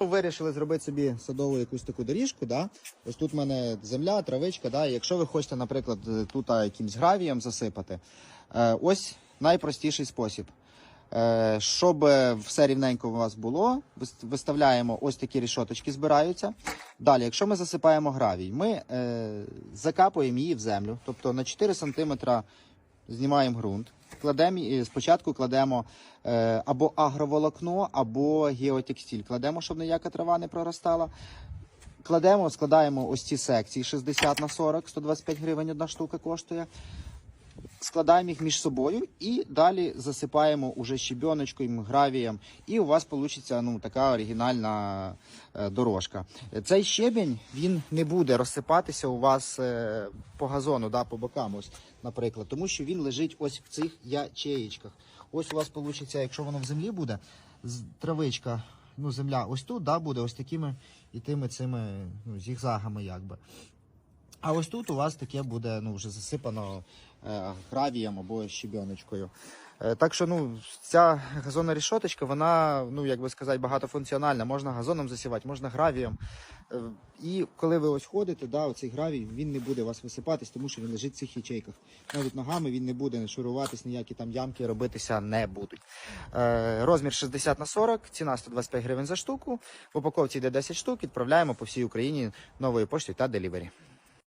Вирішили зробити собі садову якусь таку доріжку. Да? Ось тут в мене земля, травичка. Да? Якщо ви хочете, наприклад, тут якимсь гравієм засипати, е, ось найпростіший спосіб. Е, щоб все рівненько у вас було, виставляємо ось такі рішоточки, збираються. Далі, якщо ми засипаємо гравій, ми е, закапуємо її в землю, тобто на 4 см знімаємо ґрунт. Кладемо, і спочатку кладемо е, або агроволокно, або геотекстиль. Кладемо, щоб ніяка трава не проростала. Кладемо, складаємо ось ці секції 60 на 40, 125 гривень одна штука коштує. Складаємо їх між собою і далі засипаємо уже щебіночкою, гравієм, і у вас вийде ну, така оригінальна е, дорожка. Цей щебінь він не буде розсипатися у вас е, по газону, да, по бокам, ось, наприклад, тому що він лежить ось в цих ячеєчках. Ось у вас вийде, якщо воно в землі буде, травичка, ну, земля ось тут да, буде ось такими і тими цими ну, зігзагами, якби. А ось тут у вас таке буде ну, вже засипано е, гравієм або щебіночкою. Е, так що ну, ця газонна рішоточка, вона, ну, як би сказати, багатофункціональна. Можна газоном засівати, можна гравієм. Е, і коли ви ось ходите, да, оцей гравій, він не буде у вас висипатись, тому що він лежить в цих ячейках. Навіть ногами він не буде шуруватись, ніякі там ямки робитися не будуть. Е, розмір 60 на 40, ціна 125 гривень за штуку. В упаковці йде 10 штук, відправляємо по всій Україні новою поштою та делівері.